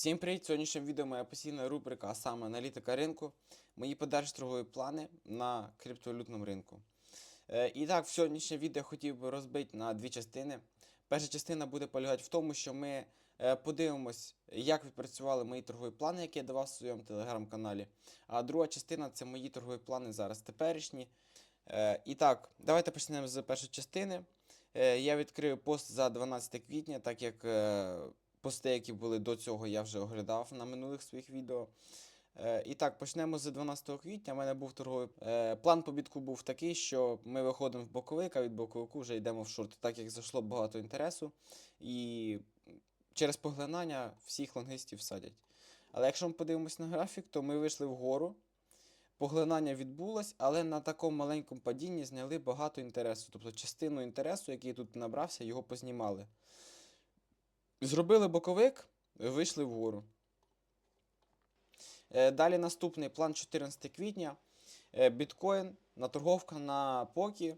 Всім привіт! Сьогоднішнє відео моя постійна рубрика, а саме аналітика ринку, мої подальші торгові плани на криптовалютному ринку. Е, і так, в сьогоднішнє відео хотів би розбити на дві частини. Перша частина буде полягати в тому, що ми е, подивимось, як відпрацювали мої торгові плани, які я давав в своєму телеграм-каналі. А друга частина це мої торгові плани зараз теперішні. Е, і так, давайте почнемо з першої частини. Я відкрив пост за 12 квітня, так як пости, які були до цього, я вже оглядав на минулих своїх відео. Е, і так, почнемо з 12 квітня. У мене був торговий е, план побітку був такий, що ми виходимо в боковик, а від боковику вже йдемо в шорт, так як зайшло багато інтересу. І через поглинання всіх лонгистів садять. Але якщо ми подивимось на графік, то ми вийшли вгору. Поглинання відбулось, але на такому маленькому падінні зняли багато інтересу. Тобто частину інтересу, який тут набрався, його познімали. Зробили боковик, вийшли вгору. Е, Далі наступний план 14 квітня. Е, Біткоін, наторговка на покі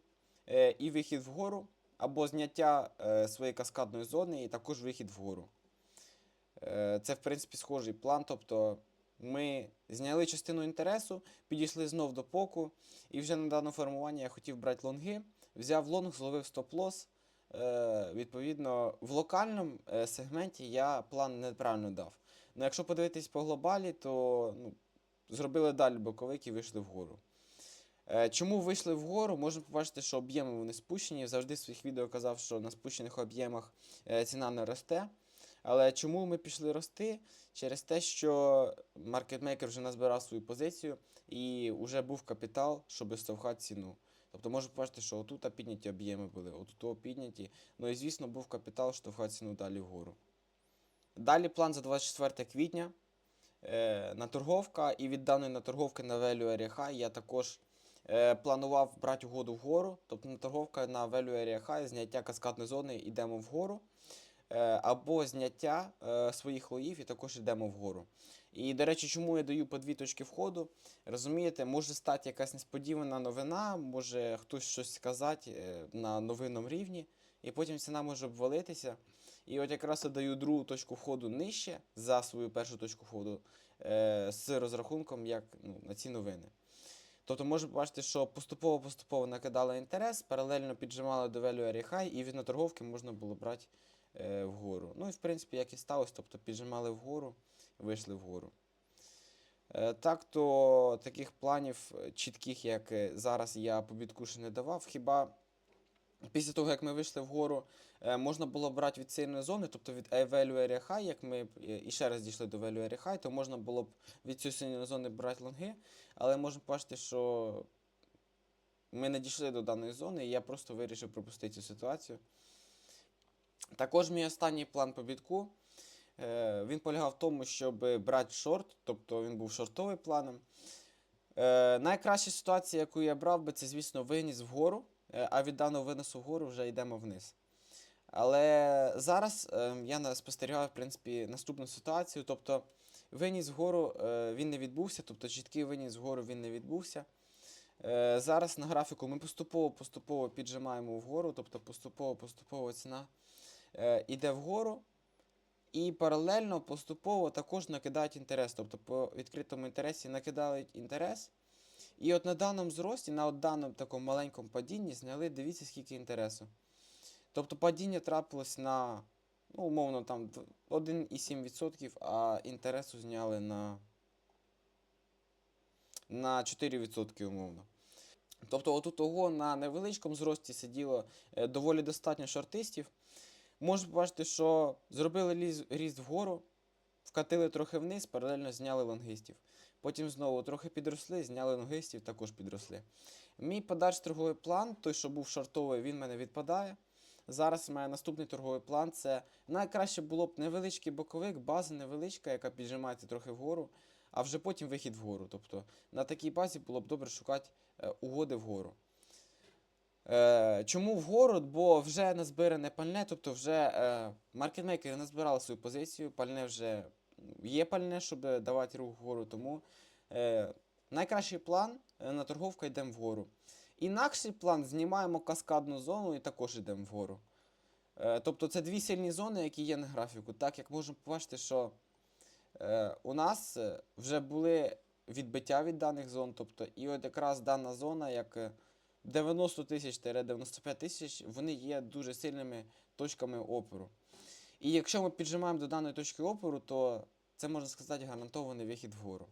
е, і вихід вгору, або зняття своєї каскадної зони і також вихід вгору. Це, в принципі, схожий план. Тобто ми зняли частину інтересу, підійшли знов до поку, і вже на дане формування я хотів брати лонги. Взяв лонг, зловив стоп-лос. Е, Відповідно, в локальному е, сегменті я план неправильно дав. Ну, якщо подивитись по глобалі, то ну, зробили далі боковик і вийшли вгору. Е, Чому вийшли вгору? Можна побачити, що об'єми вони спущені. Завжди в своїх відео казав, що на спущених об'ємах ціна не росте. Але чому ми пішли рости? Через те, що маркетмейкер вже назбирав свою позицію і вже був капітал, щоб штовхати ціну. Тобто можна побачити, що отут підняті об'єми були, отут підняті. Ну і звісно, був капітал штовхати ціну далі вгору. Далі план за 24 квітня. Е, наторговка, і від даної наторговки на Value Area High я також е, планував брати угоду вгору. Тобто наторговка на Value Area High, зняття каскадної зони йдемо вгору. Е, або зняття е, своїх лоїв і також йдемо вгору. І, до речі, чому я даю по дві точки входу? Розумієте, може стати якась несподівана новина, може хтось щось сказати е, на новинному рівні, і потім ціна може обвалитися. І от якраз я даю другу точку входу нижче за свою першу точку входу з розрахунком як ну, на ці новини. Тобто можна побачити, що поступово-поступово накидали інтерес, паралельно піджимали до value area high, і від наторговки можна було брати вгору. Ну і в принципі, як і сталося, тобто піджимали вгору, вийшли вгору. Е, так то таких планів е, чітких, як е, зараз я по бітку ще не давав. Хіба після того, як ми вийшли вгору, е, можна було брати від сильної зони, тобто від value area high, як ми е, і ще раз дійшли до value area high, то можна було б від цієї сильної зони брати лонги, але можна побачити, що ми не дійшли до даної зони, і я просто вирішив пропустити цю ситуацію. Також мій останній план по бітку. е, Він полягав в тому, щоб брати шорт, тобто він був шортовий планом. Е, Найкраща ситуація, яку я брав би, це, звісно, виніс вгору, е, а від даного виносу вгору вже йдемо вниз. Але зараз я спостерігаю, в принципі, наступну ситуацію. Тобто, виніс вгору він не відбувся, тобто чіткий виніс вгору він не відбувся. Зараз на графіку ми поступово-поступово піджимаємо вгору, тобто поступово-поступово ціна іде вгору. І паралельно поступово також накидають інтерес. Тобто по відкритому інтересі накидають інтерес. І от на даному зрості, на от даному такому маленькому падінні зняли, дивіться, скільки інтересу. Тобто падіння трапилось на, ну, умовно, там 1,7%, а інтересу зняли на, на 4% умовно. Тобто, отут того на невеличкому зрості сиділо е, доволі достатньо шортистів. Можна побачити, що зробили ліз, ріст вгору, вкатили трохи вниз, паралельно зняли лонгистів. Потім знову трохи підросли, зняли лонгистів, також підросли. Мій подальший торговий план, той, що був шортовий, він мене відпадає. Зараз у мене наступний торговий план це найкраще було б невеличкий боковик, база невеличка, яка піджимається трохи вгору, а вже потім вихід вгору. Тобто на такій базі було б добре шукати е, угоди вгору. Е, чому вгору? Бо вже назбиране пальне, тобто вже е, маркетмейкери назбирали свою позицію, пальне вже є пальне, щоб давати рух вгору. Тому е, найкращий план на торговку йдемо вгору. Інакший план знімаємо каскадну зону і також йдемо вгору. Тобто це дві сильні зони, які є на графіку. Так як можемо побачити, що у нас вже були відбиття від даних зон, тобто, і от якраз дана зона, як 90 тисяч 95 тисяч, вони є дуже сильними точками опору. І якщо ми піджимаємо до даної точки опору, то це можна сказати гарантований вихід вгору.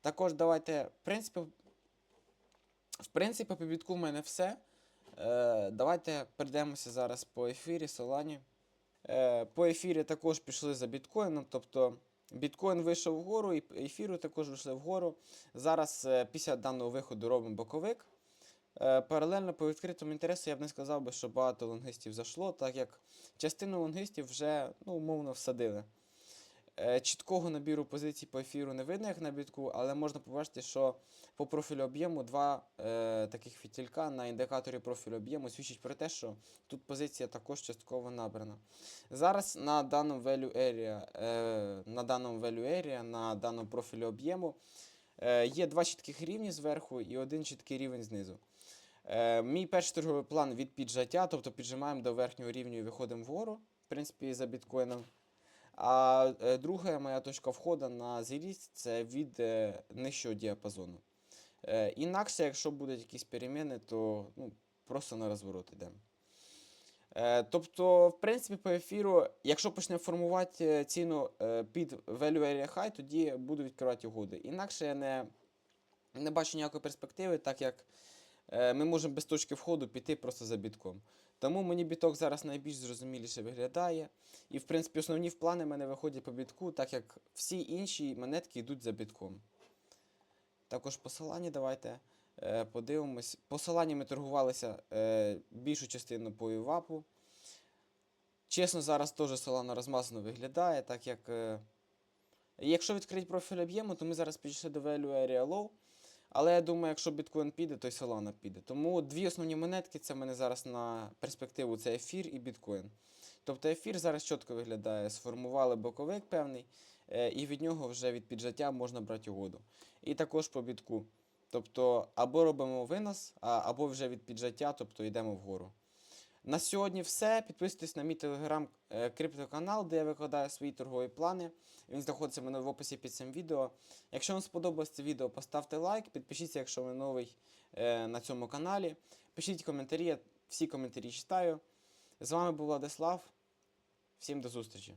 Також давайте, в принципі, по бітку в мене все. Е, давайте перейдемося зараз по ефірі, Солані. Е, по ефірі також пішли за біткоїном, тобто біткоін вийшов вгору, і ефіру також вийшли вгору. Зараз е, після даного виходу робимо боковик. Е, Паралельно по відкритому інтересу я б не сказав би, що багато лонгистів зайшло, так як частину лонгистів вже ну, умовно всадили. Е, Чіткого набіру позицій по ефіру не видно, як на бітку, але можна побачити, що по профілю об'єму два е, таких фітілька на індикаторі профілю об'єму свідчить про те, що тут позиція також частково набрана. Зараз на даному value area, е, на даному value area, на даному профілі об'єму е, є два чітких рівні зверху і один чіткий рівень знизу. Е, мій перший торговий план від піджаття, тобто піджимаємо до верхнього рівня і виходимо вгору, в принципі, за біткоїном. А е, друга моя точка входу на зріст це від е, нижчого діапазону. Е, інакше, якщо будуть якісь переміни, то ну, просто на розворот йдемо. Е, тобто, в принципі, по ефіру, якщо почнемо формувати ціну під value area high, тоді буду відкривати угоди. Інакше я не, не бачу ніякої перспективи, так як ми можемо без точки входу піти просто за бітком. Тому мені біток зараз найбільш зрозуміліше виглядає. І, в принципі, основні плани в мене виходять по бітку, так як всі інші монетки йдуть за бітком. Також посилання давайте е, подивимось. Посилання ми торгувалися е, більшу частину по ЮВАПу. Чесно, зараз теж Solana розмазано виглядає, так як. Е, якщо відкрити профіль об'єму, то ми зараз підійшли до Value Area Low. Але я думаю, якщо біткоін піде, то й Solana піде. Тому дві основні монетки це в мене зараз на перспективу це ефір і біткоін. Тобто ефір зараз чітко виглядає, сформували боковик певний, е, і від нього вже від піджаття можна брати угоду. І також по бітку. Тобто або робимо винос, або вже від піджаття, тобто йдемо вгору. На сьогодні все. Підписуйтесь на мій телеграм е, криптоканал, де я викладаю свої торгові плани. Він знаходиться в мене в описі під цим відео. Якщо вам сподобалось це відео, поставте лайк, підпишіться, якщо ви новий е, на цьому каналі. Пишіть коментарі, я всі коментарі читаю. З вами був Владислав. Всім до зустрічі!